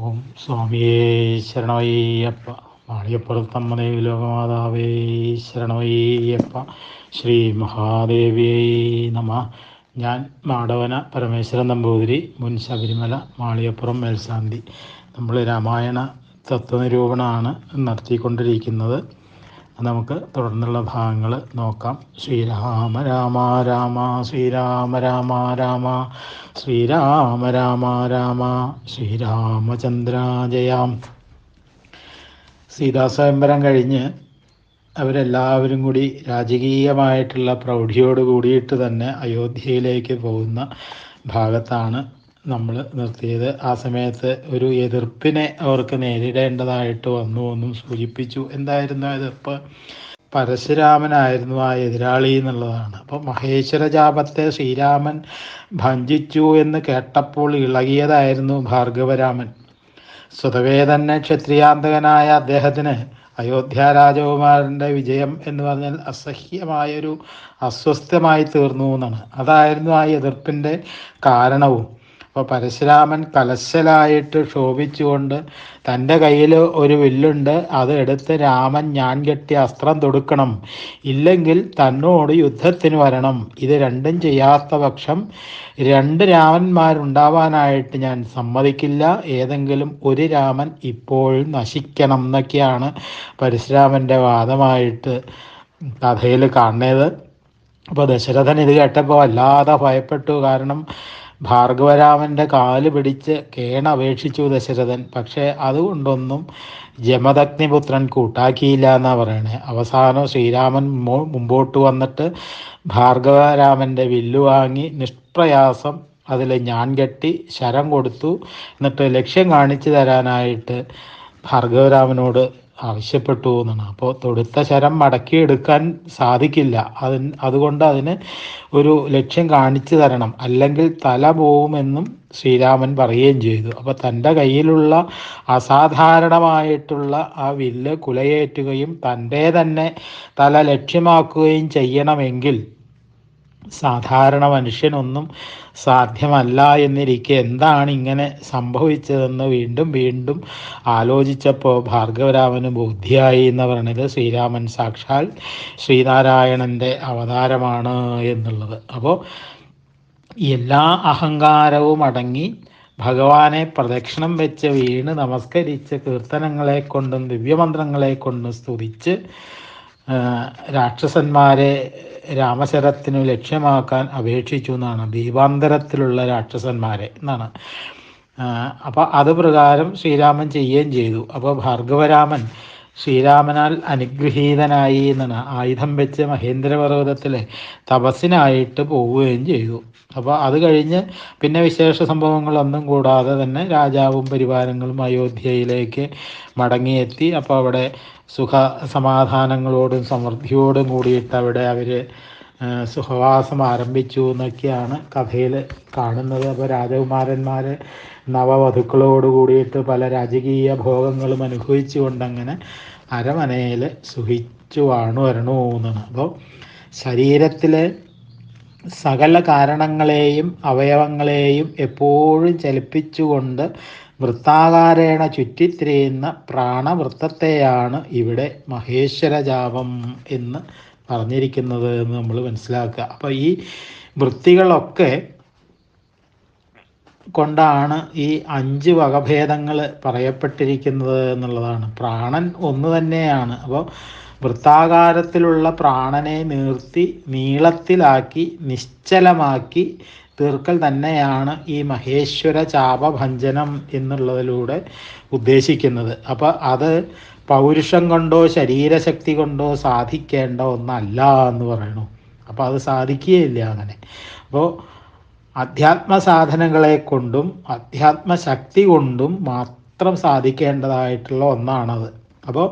ഓം സ്വാമിയേ ശരണമയ്യപ്പ. മാളിയപ്പുറത്തമ്മനേ ലോകമാതാവേ ശരണമയ്യപ്പ. ശ്രീ മഹാദേവിയേ നമ. ഞാൻ മാടവന പരമേശ്വരൻ നമ്പൂതിരി മുൻ ശബരിമല മാളിയപ്പുറം മേൽശാന്തി. നമ്മൾ രാമായണ തത്വനിരൂപണമാണ് നടത്തിക്കൊണ്ടിരിക്കുന്നത്. നമുക്ക് തുടർന്നുള്ള ഭാഗങ്ങൾ നോക്കാം. ശ്രീരാമ രാമ രാമ ശ്രീരാമ രാമ രാമ ശ്രീരാമ രാമ രാമ ശ്രീരാമചന്ദ്ര ജയാം. സീതാസ്വയംവരം കഴിഞ്ഞ് അവരെല്ലാവരും കൂടി രാജകീയമായിട്ടുള്ള പ്രൗഢിയോട് കൂടിയിട്ട് തന്നെ അയോധ്യയിലേക്ക് പോകുന്ന ഭാഗത്താണ് നമ്മൾ നിർത്തിയത് ആ സമയത്ത് ഒരു എതിർപ്പിനെ അവർക്ക് നേരിടേണ്ടതായിട്ട് വന്നു എന്നും സൂചിപ്പിച്ചു. എന്തായിരുന്നു എതിർപ്പ്? പരശുരാമനായിരുന്നു ആ എതിരാളി എന്നുള്ളതാണ്. അപ്പോൾ മഹേശ്വര ജാപത്തെ ശ്രീരാമൻ ഭഞ്ജിച്ചു എന്ന് കേട്ടപ്പോൾ ഇളകിയതായിരുന്നു ഭാർഗവരാമൻ. സ്വതവേ തന്നെ ക്ഷത്രിയാന്തകനായ അദ്ദേഹത്തിന് അയോധ്യ രാജകുമാരന്റെ വിജയം എന്ന് പറഞ്ഞാൽ അസഹ്യമായൊരു അസ്വസ്ഥമായി തീർന്നു എന്നാണ്. അതായിരുന്നു ആ എതിർപ്പിന്റെ കാരണവും. അപ്പോൾ പരശുരാമൻ കലശലായിട്ട് ക്ഷോഭിച്ചുകൊണ്ട് തന്റെ കയ്യിൽ ഒരു വില്ലുണ്ട് അത് എടുത്ത് രാമൻ ഞാൻ കെട്ടി അസ്ത്രം തൊടുക്കണം. ഇല്ലെങ്കിൽ തന്നോട് യുദ്ധത്തിന് വരണം. ഇത് രണ്ടും ചെയ്യാത്ത പക്ഷം രണ്ട് രാമന്മാരുണ്ടാവാനായിട്ട് ഞാൻ സമ്മതിക്കില്ല. ഏതെങ്കിലും ഒരു രാമൻ ഇപ്പോഴും നശിക്കണം എന്നൊക്കെയാണ് പരശുരാമന്റെ വാദമായിട്ട് കഥയിൽ കാണുന്നത്. അപ്പോൾ ദശരഥൻ ഇത് കേട്ടപ്പോൾ വല്ലാതെ ഭയപ്പെട്ടു. കാരണം ഭാർഗവരാമന്റെ കാൽ പിടിച്ച് കേണ അപേക്ഷിച്ചു ദശരഥൻ. പക്ഷേ അതുകൊണ്ടൊന്നും ജമദഗ്നിപുത്രൻ കൂട്ടാക്കിയില്ല എന്നാണ് പറയണേ. അവസാനം ശ്രീരാമൻ മുമ്പോട്ട് വന്നിട്ട് ഭാർഗവരാമന്റെ വില്ലു വാങ്ങി നിഷ്പ്രയാസം അതിൽ ഞാൻ കെട്ടി ശരം കൊടുത്തു. എന്നിട്ട് ലക്ഷ്യം കാണിച്ചു തരാനായിട്ട് ഭാർഗവരാമനോട് ആവശ്യപ്പെട്ടു എന്നാണ്. അപ്പോൾ തൊടുത്ത ശരം മടക്കി എടുക്കാൻ സാധിക്കില്ല. അതിന് അതുകൊണ്ട് അതിന് ഒരു ലക്ഷ്യം കാണിച്ചു തരണം. അല്ലെങ്കിൽ തല പോകുമെന്നും ശ്രീരാമൻ പറയുകയും ചെയ്തു. അപ്പോൾ തന്റെ കയ്യിലുള്ള അസാധാരണമായിട്ടുള്ള ആ വില്ല് കുലയേറ്റുകയും തന്റെ തന്നെ തല ലക്ഷ്യമാക്കുകയും ചെയ്യണമെങ്കിൽ സാധാരണ മനുഷ്യനൊന്നും സാധ്യമല്ല എന്നിരിക്കെ എന്താണ് ഇങ്ങനെ സംഭവിച്ചതെന്ന് വീണ്ടും വീണ്ടും ആലോചിച്ചപ്പോൾ ഭാർഗവരാമന് ബുദ്ധിയായി എന്ന് പറയുന്നത് ശ്രീരാമൻ സാക്ഷാൽ ശ്രീനാരായണന്റെ അവതാരമാണ് എന്നുള്ളത്. അപ്പോൾ എല്ലാ അഹങ്കാരവും അടങ്ങി ഭഗവാനെ പ്രദക്ഷിണം വെച്ച് വീണ് നമസ്കരിച്ച് കീർത്തനങ്ങളെ കൊണ്ടും ദിവ്യമന്ത്രങ്ങളെ കൊണ്ടും സ്തുതിച്ച് രാക്ഷസന്മാരെ രാമശരത്തിനു ലക്ഷ്യമാക്കാൻ അപേക്ഷിച്ചു എന്നാണ്. ദീപാന്തരത്തിലുള്ള രാക്ഷസന്മാരെ എന്നാണ്. അപ്പോൾ അത് പ്രകാരം ശ്രീരാമൻ ചെയ്യുകയും ചെയ്തു. അപ്പോൾ ഭാർഗവരാമൻ ശ്രീരാമനാൽ അനുഗ്രഹീതനായി എന്നാണ്. ആയുധം വെച്ച് മഹേന്ദ്രപർവതത്തിലെ തപസ്സിനായിട്ട് പോവുകയും ചെയ്തു. അപ്പോൾ അത് കഴിഞ്ഞ് പിന്നെ വിശേഷ സംഭവങ്ങളൊന്നും കൂടാതെ തന്നെ രാജാവും പരിവാരങ്ങളും അയോധ്യയിലേക്ക് മടങ്ങിയെത്തി. അപ്പോൾ അവിടെ സുഖ സമാധാനങ്ങളോടും സമൃദ്ധിയോടും കൂടിയിട്ട് അവിടെ അവർ സുഖവാസം ആരംഭിച്ചു എന്നൊക്കെയാണ് കഥയിൽ കാണുന്നത്. അപ്പോൾ രാജകുമാരന്മാർ നവവധുക്കളോട് കൂടിയിട്ട് പല രാജകീയ ഭോഗങ്ങളും അനുഭവിച്ചുകൊണ്ടങ്ങനെ അരമനയിൽ സുഖിച്ചു വാണു വരണു എന്നാണ്. അപ്പോൾ ശരീരത്തിലെ സകല കാരണങ്ങളെയും അവയവങ്ങളെയും എപ്പോഴും ചലിപ്പിച്ചുകൊണ്ട് വൃത്താകാരേണ ചുറ്റിത്തിരിയുന്ന പ്രാണവൃത്തത്തെയാണ് ഇവിടെ മഹേശ്വരജാപം എന്ന് പറഞ്ഞിരിക്കുന്നത് എന്ന് നമ്മൾ മനസ്സിലാക്കുക. അപ്പോൾ ഈ വൃത്തികളൊക്കെ കൊണ്ടാണ് ഈ അഞ്ച് വകഭേദങ്ങൾ പറയപ്പെട്ടിരിക്കുന്നത് എന്നുള്ളതാണ്. പ്രാണൻ ഒന്ന് തന്നെയാണ്. അപ്പോൾ വൃത്താകാരത്തിലുള്ള പ്രാണനെ നിർത്തി നീളത്തിലാക്കി നിശ്ചലമാക്കി തീർക്കൽ തന്നെയാണ് ഈ മഹേശ്വര ചാപഭഞ്ജനം എന്നുള്ളതിലൂടെ ഉദ്ദേശിക്കുന്നത്. അപ്പോൾ അത് പൗരുഷം കൊണ്ടോ ശരീരശക്തി കൊണ്ടോ സാധിക്കേണ്ട ഒന്നല്ല എന്ന് പറയണു. അപ്പോൾ അത് സാധിക്കുകയില്ല അങ്ങനെ. അപ്പോൾ അധ്യാത്മ സാധനങ്ങളെ കൊണ്ടും അധ്യാത്മശക്തി കൊണ്ടും മാത്രം സാധിക്കേണ്ടതായിട്ടുള്ള ഒന്നാണത്. അപ്പോൾ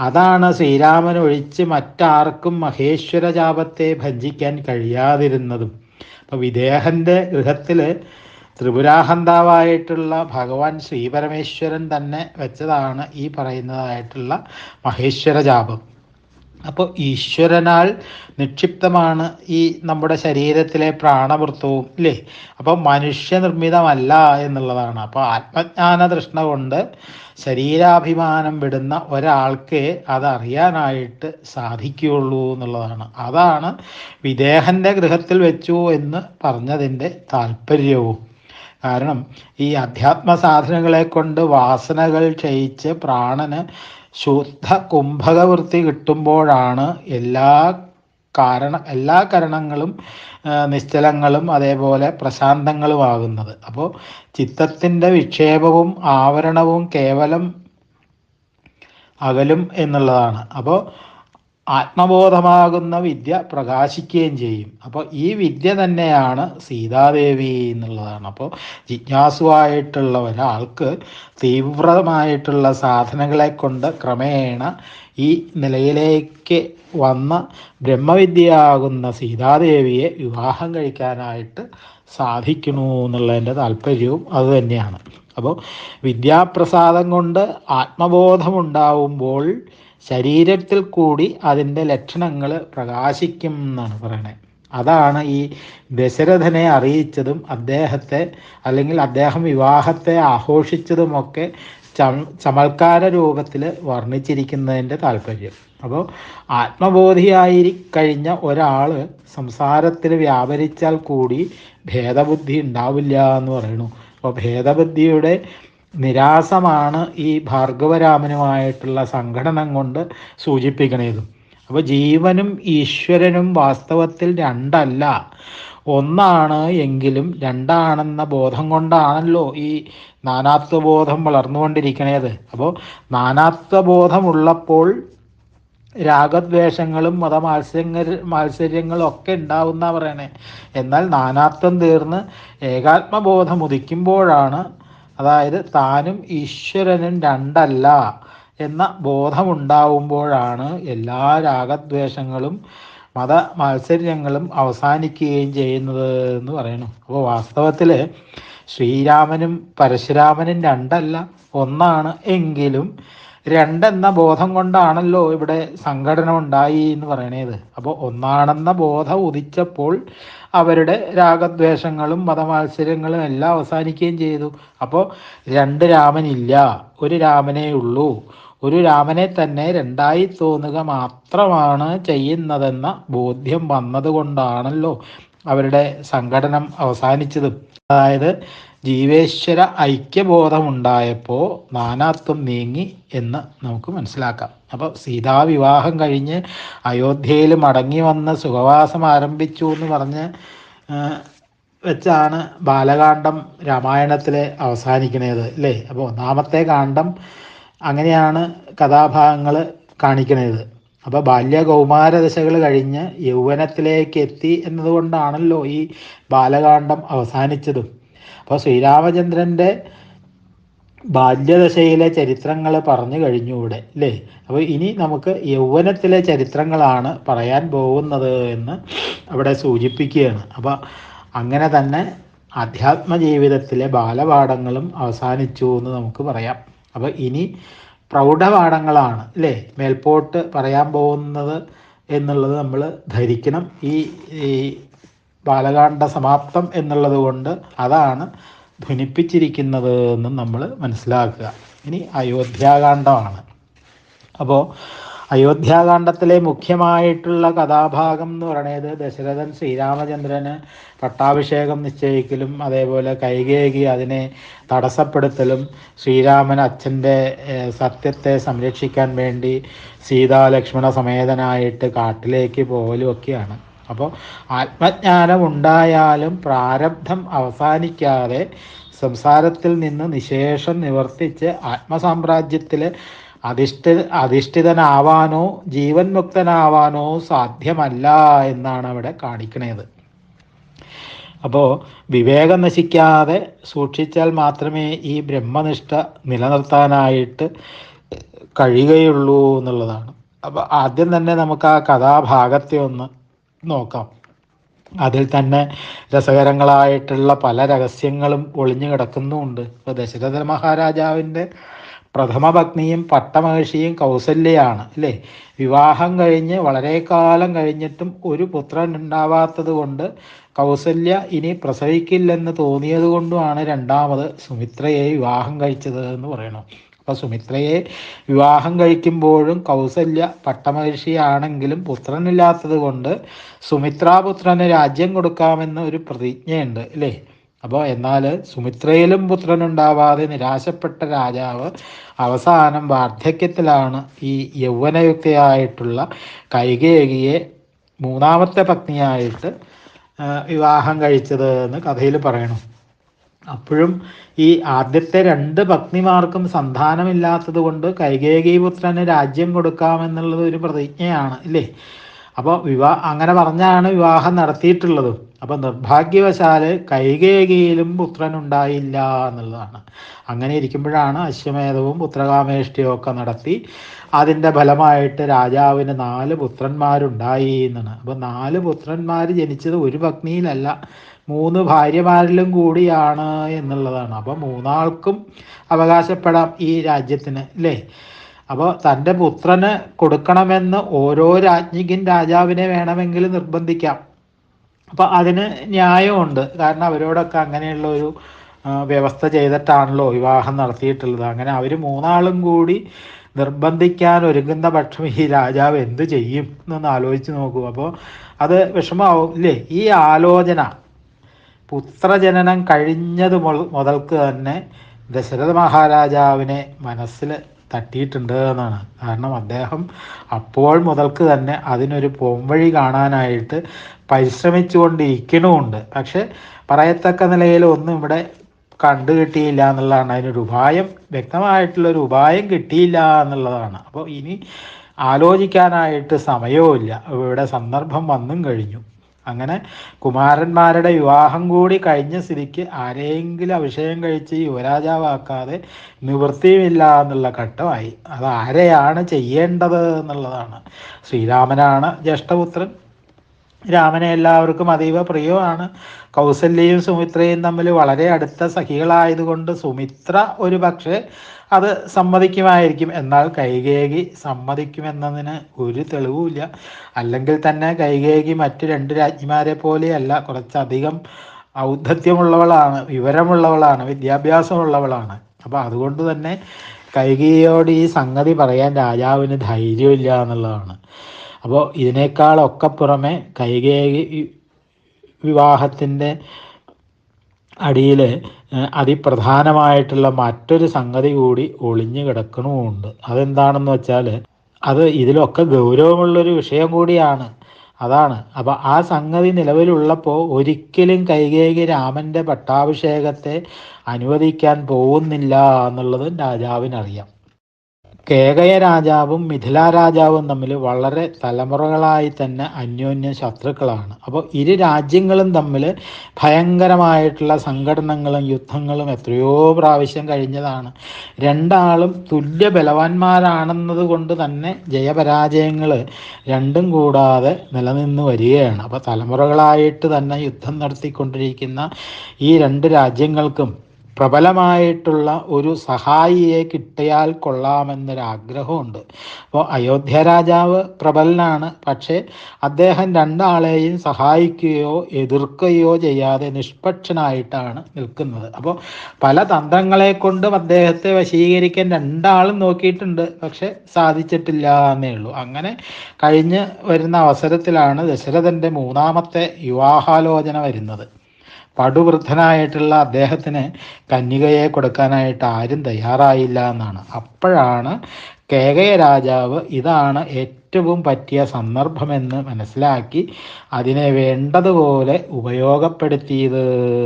അതാണ് ശ്രീരാമൻ ഒഴിച്ച് മറ്റാർക്കും മഹേശ്വര ജാപത്തെ ഭജിക്കാൻ കഴിയാതിരുന്നതും. അപ്പോൾ വിദേഹന്റെ ഗൃഹത്തിൽ ത്രിപുരാഹന്താവായിട്ടുള്ള ഭഗവാൻ ശ്രീപരമേശ്വരൻ തന്നെ വെച്ചതാണ് ഈ പറയുന്നതായിട്ടുള്ള മഹേശ്വര ജാപം അപ്പോൾ ഈശ്വരനാൽ നിക്ഷിപ്തമാണ് ഈ നമ്മുടെ ശരീരത്തിലെ പ്രാണവൃത്തവും ഇല്ലേ? അപ്പോൾ മനുഷ്യനിർമ്മിതമല്ല എന്നുള്ളതാണ്. അപ്പോൾ ആത്മജ്ഞാന തൃഷ്ണ കൊണ്ട് ശരീരാഭിമാനം വിടുന്ന ഒരാൾക്ക് അതറിയാനായിട്ട് സാധിക്കുകയുള്ളൂ എന്നുള്ളതാണ്. അതാണ് വിദേഹന്റെ ഗൃഹത്തിൽ വെച്ചു എന്ന് പറഞ്ഞതിന്റെ താല്പര്യവും. കാരണം ഈ അധ്യാത്മ സാധനങ്ങളെ കൊണ്ട് വാസനകൾ ക്ഷയിച്ച് പ്രാണന് ശുദ്ധ കുംഭകവൃത്തി കിട്ടുമ്പോഴാണ് എല്ലാ കാരണ എല്ലാ കരണങ്ങളും നിശ്ചലങ്ങളും അതേപോലെ പ്രശാന്തങ്ങളുമാകുന്നത്. അപ്പോൾ ചിത്തത്തിന്റെ വിക്ഷേപവും ആവരണവും കേവലം അകലും എന്നുള്ളതാണ്. അപ്പോൾ ആത്മബോധമാകുന്ന വിദ്യ പ്രകാശിക്കുകയും ചെയ്യും. അപ്പോൾ ഈ വിദ്യ തന്നെയാണ് സീതാദേവി എന്നുള്ളതാണ്. അപ്പോൾ ജിജ്ഞാസുവായിട്ടുള്ള ഒരാൾക്ക് തീവ്രമായിട്ടുള്ള സാധനങ്ങളെ കൊണ്ട് ക്രമേണ ഈ നിലയിലേക്ക് വന്ന ബ്രഹ്മവിദ്യയാകുന്ന സീതാദേവിയെ വിവാഹം കഴിക്കാനായിട്ട് സാധിക്കണു എന്നുള്ളതിന്റെ താല്പര്യവും അതുതന്നെയാണ് അപ്പോൾ വിദ്യാപ്രസാദം കൊണ്ട് ആത്മബോധമുണ്ടാവുമ്പോൾ ശരീരത്തിൽ കൂടി അതിന്റെ ലക്ഷണങ്ങൾ പ്രകാശിക്കും എന്നാണ് പറയണത് അതാണ് ഈ ദശരഥനെ അറിയിച്ചതും അദ്ദേഹത്തെ അല്ലെങ്കിൽ അദ്ദേഹം വിവാഹത്തെ ആഘോഷിച്ചതുമൊക്കെ ചമൽക്കാര രൂപത്തിൽ വർണിച്ചിരിക്കുന്നതിന്റെ താല്പര്യം. അപ്പോൾ ആത്മബോധിയായി കഴിഞ്ഞ ഒരാൾ സംസാരത്തിൽ വ്യാപരിച്ചാൽ കൂടി ഭേദബുദ്ധി ഉണ്ടാവില്ല എന്ന് പറയുന്നു. അപ്പോൾ ഭേദബുദ്ധിയുടെ നിരാസമാണ് ഈ ഭാർഗവരാമനുമായിട്ടുള്ള സംഘടനം കൊണ്ട് സൂചിപ്പിക്കണേത്. അപ്പോൾ ജീവനും ഈശ്വരനും വാസ്തവത്തിൽ രണ്ടല്ല. ഒന്നാണ് എങ്കിലും രണ്ടാണെന്ന ബോധം കൊണ്ടാണല്ലോ ഈ നാനാത്വബോധം വളർന്നുകൊണ്ടിരിക്കണേത്. അപ്പോൾ നാനാത്വബോധമുള്ളപ്പോൾ രാഗദ്വേഷങ്ങളും മതമാത്സര്യങ്ങൾ മാത്സര്യങ്ങളും ഒക്കെ ഉണ്ടാവുന്ന പറയണേ. എന്നാൽ നാനാത്വം തീർന്ന് ഏകാത്മബോധം ഉദിക്കുമ്പോഴാണ് അതായത് താനും ഈശ്വരനും രണ്ടല്ല എന്ന ബോധമുണ്ടാവുമ്പോഴാണ് എല്ലാ രാഗദ്വേഷങ്ങളും മത മാത്സര്യങ്ങളും അവസാനിക്കുകയും ചെയ്യുന്നത് എന്ന് പറയുന്നു. അപ്പോൾ വാസ്തവത്തിൽ ശ്രീരാമനും പരശുരാമനും രണ്ടല്ല. ഒന്നാണ് എങ്കിലും രണ്ടെന്ന ബോധം കൊണ്ടാണല്ലോ ഇവിടെ സംഘടന ഉണ്ടായി എന്ന് പറയണേത്. അപ്പോൾ ഒന്നാണെന്ന ബോധം ഉദിച്ചപ്പോൾ അവരുടെ രാഗദ്വേഷങ്ങളും മതമാത്സര്യങ്ങളും എല്ലാം അവസാനിക്കുകയും ചെയ്തു. അപ്പോൾ രണ്ട് രാമനില്ല ഒരു രാമനേ ഉള്ളൂ. ഒരു രാമനെ തന്നെ രണ്ടായി തോന്നുക മാത്രമാണ് ചെയ്യുന്നതെന്ന ബോധ്യം വന്നതുകൊണ്ടാണല്ലോ അവരുടെ സംഘടനം അവസാനിച്ചത്. അതായത് ജീവേശ്വര ഐക്യബോധമുണ്ടായപ്പോൾ നാനാത്വം നീങ്ങി എന്ന് നമുക്ക് മനസ്സിലാക്കാം. അപ്പോൾ സീതാവിവാഹം കഴിഞ്ഞ് അയോധ്യയിൽ മടങ്ങി വന്ന് സുഖവാസം ആരംഭിച്ചു എന്ന് പറഞ്ഞ് വെച്ചാണ് ബാലകാന്ഡം രാമായണത്തിലെ അവസാനിക്കണത് അല്ലേ? അപ്പോൾ ഒന്നാമത്തെ കാണ്ഡം അങ്ങനെയാണ് കഥാഭാഗങ്ങൾ കാണിക്കണത്. അപ്പോൾ ബാല്യ ദശകൾ കഴിഞ്ഞ് യൗവനത്തിലേക്ക് എത്തി എന്നതുകൊണ്ടാണല്ലോ ഈ ബാലകാന്ഡം അവസാനിച്ചതും. അപ്പോൾ ശ്രീരാമചന്ദ്രന്റെ ബാല്യദശയിലെ ചരിത്രങ്ങൾ പറഞ്ഞു കഴിഞ്ഞു ഇവിടെ അല്ലേ അപ്പോൾ ഇനി നമുക്ക് യൗവനത്തിലെ ചരിത്രങ്ങളാണ് പറയാൻ പോകുന്നത് എന്ന് അവിടെ സൂചിപ്പിക്കുകയാണ്. അപ്പോൾ അങ്ങനെ തന്നെ അധ്യാത്മ ജീവിതത്തിലെ ബാലപാഠങ്ങളും അവസാനിച്ചു എന്ന് നമുക്ക് പറയാം. അപ്പോൾ ഇനി പ്രൗഢപാഠങ്ങളാണ് അല്ലേ മേൽപോട്ട് പറയാൻ പോകുന്നത് എന്നുള്ളത് നമ്മൾ ധരിക്കണം. ഈ ബാലകാണ്ഡ സമാപ്തം എന്നുള്ളത് കൊണ്ട് അതാണ് ധ്വനിപ്പിച്ചിരിക്കുന്നത് എന്ന് നമ്മൾ മനസ്സിലാക്കുക. ഇനി അയോധ്യാകാന്ഡമാണ് അപ്പോൾ അയോധ്യാകാന്ഡത്തിലെ മുഖ്യമായിട്ടുള്ള കഥാഭാഗം എന്ന് പറയുന്നത് ദശരഥൻ ശ്രീരാമചന്ദ്രന് പട്ടാഭിഷേകം നിശ്ചയിക്കലും അതേപോലെ കൈകേകി അതിനെ തടസ്സപ്പെടുത്തലും ശ്രീരാമൻ അച്ഛന്റെ സത്യത്തെ സംരക്ഷിക്കാൻ വേണ്ടി സീതാലക്ഷ്മണ സമേതനായിട്ട് കാട്ടിലേക്ക് പോകലും ഒക്കെയാണ്. അപ്പോൾ ആത്മജ്ഞാനം ഉണ്ടായാലും പ്രാരബ്ധം അവസാനിക്കാതെ സംസാരത്തിൽ നിന്ന് നിശേഷം നിവർത്തിച്ച് ആത്മസാമ്രാജ്യത്തിൽ അധിഷ്ഠി അധിഷ്ഠിതനാവാനോ ജീവൻ മുക്തനാവാനോ സാധ്യമല്ല എന്നാണ് അവിടെ കാണിക്കണത്. അപ്പോൾ വിവേകം നശിക്കാതെ സൂക്ഷിച്ചാൽ മാത്രമേ ഈ ബ്രഹ്മനിഷ്ഠ നിലനിർത്താനായിട്ട് കഴിയുകയുള്ളൂ എന്നുള്ളതാണ്. അപ്പോൾ ആദ്യം തന്നെ നമുക്ക് ആ കഥാഭാഗത്തെ ഒന്ന് നോക്കാം. അതിൽ തന്നെ രസകരങ്ങളായിട്ടുള്ള പല രഹസ്യങ്ങളും ഒളിഞ്ഞു കിടക്കുന്നുമുണ്ട്. ഇപ്പോൾ ദശരഥ മഹാരാജാവിന്റെ പ്രഥമ പത്നിയും പട്ടമഹർഷിയും കൗസല്യയാണ് അല്ലേ? വിവാഹം കഴിഞ്ഞ് വളരെ കാലം കഴിഞ്ഞിട്ടും ഒരു പുത്രൻ ഉണ്ടാവാത്തത് കൊണ്ട് കൗസല്യ ഇനി പ്രസവിക്കില്ലെന്ന് തോന്നിയത് കൊണ്ടുമാണ് രണ്ടാമത് സുമിത്രയെ വിവാഹം കഴിച്ചത് എന്ന് പറയണം. അപ്പോൾ സുമിത്രയെ വിവാഹം കഴിക്കുമ്പോഴും കൗസല്യ പട്ടമഹർഷിയാണെങ്കിലും പുത്രനില്ലാത്തത് കൊണ്ട് സുമിത്രാപുത്രന് രാജ്യം കൊടുക്കാമെന്ന് ഒരു പ്രതിജ്ഞയുണ്ട് അല്ലേ? അപ്പോൾ എന്നാൽ സുമിത്രയിലും പുത്രനുണ്ടാവാതെ നിരാശപ്പെട്ട രാജാവ് അവസാനം വാർദ്ധക്യത്തിലാണ് ഈ യൗവനയുക്തയായിട്ടുള്ള കൈകേകിയെ മൂന്നാമത്തെ പത്നിയായിട്ട് വിവാഹം കഴിച്ചത് എന്ന് കഥയിൽ പറയണം. അപ്പോഴും ഈ ആദ്യത്തെ രണ്ട് പത്നിമാർക്കും സന്താനമില്ലാത്തത് കൊണ്ട് കൈകേകീപുത്രന് രാജ്യം കൊടുക്കാമെന്നുള്ളത് ഒരു പ്രതിജ്ഞയാണ് ഇല്ലേ? അപ്പോൾ വിവാ അങ്ങനെ പറഞ്ഞാണ് വിവാഹം നടത്തിയിട്ടുള്ളത്. അപ്പോൾ നിർഭാഗ്യവശാൽ കൈകേകിയിലും പുത്രനുണ്ടായില്ല എന്നുള്ളതാണ്. അങ്ങനെ ഇരിക്കുമ്പോഴാണ് അശ്വമേധവും പുത്രകാമേഷ്ടിയും ഒക്കെ നടത്തി അതിന്റെ ഫലമായിട്ട് രാജാവിന് നാല് പുത്രന്മാരുണ്ടായി എന്നാണ്. അപ്പോൾ നാല് പുത്രന്മാർ ജനിച്ചത് ഒരു പത്നിയിലല്ല മൂന്ന് ഭാര്യമാരിലും കൂടിയാണ് എന്നുള്ളതാണ്. അപ്പോൾ മൂന്നാൾക്കും അവകാശപ്പെടാം ഈ രാജ്യത്തിന് അല്ലേ അപ്പോൾ തന്റെ പുത്രന് കൊടുക്കണമെന്ന് ഓരോ രാജ്ഞിക്കും രാജാവിനെ വേണമെങ്കിൽ നിർബന്ധിക്കാം. അപ്പോൾ അതിന് ന്യായമുണ്ട്. കാരണം അവരോടൊക്കെ അങ്ങനെയുള്ള ഒരു വ്യവസ്ഥ ചെയ്തിട്ടാണല്ലോ വിവാഹം നടത്തിയിട്ടുള്ളത്. അങ്ങനെ അവർ മൂന്നാളും കൂടി നിർബന്ധിക്കാൻ ഒരുങ്ങുന്ന പക്ഷം ഈ രാജാവ് എന്ത് ചെയ്യും എന്നൊന്ന് ആലോചിച്ച് നോക്കൂ. അപ്പോൾ അത് വിഷമാവും ഇല്ലേ ഈ ആലോചന പുത്രജനനം കഴിഞ്ഞത് മുതൽക്ക് തന്നെ ദശരഥ മഹാരാജാവിനെ മനസ്സിൽ തട്ടിയിട്ടുണ്ട് എന്നാണ്. കാരണം അദ്ദേഹം അപ്പോൾ മുതൽക്ക് തന്നെ അതിനൊരു പോംവഴി കാണാനായിട്ട് പരിശ്രമിച്ചുകൊണ്ടിരിക്കണമുണ്ട് പക്ഷെ പറയത്തക്ക നിലയിൽ ഒന്നും ഇവിടെ കണ്ടു കിട്ടിയില്ല എന്നുള്ളതാണ്. അതിനൊരു ഉപായം വ്യക്തമായിട്ടുള്ളൊരു ഉപായം കിട്ടിയില്ല എന്നുള്ളതാണ്. അപ്പോൾ ഇനി ആലോചിക്കാനായിട്ട് സമയവുമില്ല. ഇവിടെ സന്ദർഭം വന്നും കഴിഞ്ഞു. അങ്ങനെ കുമാരന്മാരുടെ വിവാഹം കൂടി കഴിഞ്ഞ സ്ഥിതിക്ക് ആരെയെങ്കിലും അഭിഷേകം കഴിച്ച് യുവരാജാവാക്കാതെ നിവൃത്തിയുമില്ല എന്നുള്ള ഘട്ടമായി. അത് ആരെയാണ് ചെയ്യേണ്ടത് എന്നുള്ളതാണ്. ശ്രീരാമനാണ് ജ്യേഷ്ഠപുത്രൻ. രാമനെ എല്ലാവർക്കും അതീവ പ്രിയമാണ് കൗസല്യയും സുമിത്രയും തമ്മിൽ വളരെ അടുത്ത സഖികളായതുകൊണ്ട് സുമിത്ര ഒരു പക്ഷേ അത് സമ്മതിക്കുമായിരിക്കും. എന്നാൽ കൈകേകി സമ്മതിക്കുമെന്നതിന് ഒരു തെളിവുമില്ല. അല്ലെങ്കിൽ തന്നെ കൈകേകി മറ്റ് രണ്ട് രാജ്ഞിമാരെ പോലെയല്ല കുറച്ചധികം ഔദ്ധത്യമുള്ളവളാണ് വിവരമുള്ളവളാണ് വിദ്യാഭ്യാസമുള്ളവളാണ്. അപ്പോൾ അതുകൊണ്ട് തന്നെ കൈകേയോട് ഈ സംഗതി പറയാൻ രാജാവിന് ധൈര്യമില്ല എന്നുള്ളതാണ്. അപ്പോൾ ഇതിനേക്കാളൊക്കെ പുറമെ കൈകേകി വിവാഹത്തിന്റെ അടിയിൽ അതിപ്രധാനമായിട്ടുള്ള മറ്റൊരു സംഗതി കൂടി ഒളിഞ്ഞു കിടക്കണമുണ്ട്. അതെന്താണെന്ന് വെച്ചാൽ അത് ഇതിലൊക്കെ ഗൗരവമുള്ളൊരു വിഷയം കൂടിയാണ്. അതാണ്. അപ്പോൾ ആ സംഗതി നിലവിലുള്ളപ്പോൾ ഒരിക്കലും കൈകേകി രാമന്റെ പട്ടാഭിഷേകത്തെ അനുവദിക്കാൻ പോകുന്നില്ല എന്നുള്ളത് രാജാവിനറിയാം. കേകയ രാജാവും മിഥില രാജാവും തമ്മിൽ വളരെ തലമുറകളായി തന്നെ അന്യോന്യ ശത്രുക്കളാണ്. അപ്പോൾ ഇരു രാജ്യങ്ങളും തമ്മിൽ ഭയങ്കരമായിട്ടുള്ള സംഘടനകളും യുദ്ധങ്ങളും എത്രയോ പ്രാവശ്യം കഴിഞ്ഞതാണ്. രണ്ടാളും തുല്യ ബലവാന്മാരാണെന്നത് കൊണ്ട് തന്നെ ജയപരാജയങ്ങൾ രണ്ടും കൂടാതെ നിലനിന്ന് വരികയാണ്. അപ്പോൾ തലമുറകളായിട്ട് തന്നെ യുദ്ധം നടത്തിക്കൊണ്ടിരിക്കുന്ന ഈ രണ്ട് രാജ്യങ്ങൾക്കും പ്രബലമായിട്ടുള്ള ഒരു സഹായിയെ കിട്ടിയാൽ കൊള്ളാമെന്നൊരാഗ്രഹമുണ്ട്. അപ്പോൾ അയോധ്യ രാജാവ് പ്രബലനാണ്. പക്ഷേ അദ്ദേഹം രണ്ടാളെയും സഹായിക്കുകയോ എതിർക്കുകയോ ചെയ്യാതെ നിഷ്പക്ഷനായിട്ടാണ് നിൽക്കുന്നത്. അപ്പോൾ പല തന്ത്രങ്ങളെ കൊണ്ടും അദ്ദേഹത്തെ വശീകരിക്കാൻ രണ്ടാളും നോക്കിയിട്ടുണ്ട്. പക്ഷെ സാധിച്ചിട്ടില്ല എന്നേ ഉള്ളൂ. അങ്ങനെ കഴിഞ്ഞ് വരുന്ന അവസരത്തിലാണ് ദശരഥന്റെ മൂന്നാമത്തെ വിവാഹാലോചന വരുന്നത്. പടുവൃദ്ധനായിട്ടുള്ള അദ്ദേഹത്തിന് കന്യകയെ കൊടുക്കാനായിട്ട് ആരും തയ്യാറായില്ല എന്നാണ്. അപ്പോഴാണ് കേകയ രാജാവ് ഇതാണ് ഏറ്റവും പറ്റിയ സന്ദർഭമെന്ന് മനസ്സിലാക്കി അതിനെ വേണ്ടതുപോലെ ഉപയോഗപ്പെടുത്തിയത്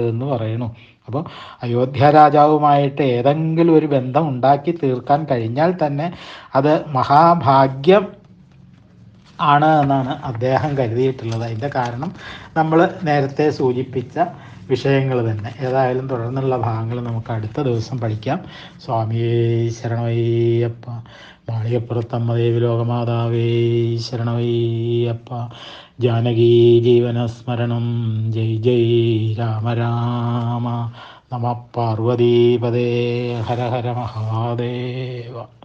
എന്ന് പറയുന്നു. അപ്പോൾ അയോധ്യ രാജാവുമായിട്ട് ഏതെങ്കിലും ഒരു ബന്ധം ഉണ്ടാക്കി തീർക്കാൻ കഴിഞ്ഞാൽ തന്നെ അത് മഹാഭാഗ്യം ആണ് എന്നാണ് അദ്ദേഹം കരുതിയിട്ടുള്ളത്. അതിന്റെ കാരണം നമ്മൾ നേരത്തെ സൂചിപ്പിച്ച വിഷയങ്ങൾ തന്നെ. ഏതായാലും തുടർന്നുള്ള ഭാഗങ്ങൾ നമുക്ക് അടുത്ത ദിവസം പഠിക്കാം. സ്വാമിയേ ശരണമയ്യപ്പ മാളികപ്പുറത്തമ്മ ദേവി ലോകമാതാവേ ശരണമയ്യപ്പ ജാനകീ ജീവനസ്മരണം ജയ് ജയ് രാമ രാമ നമ പാർവതീപദേ ഹര ഹര മഹാദേവ.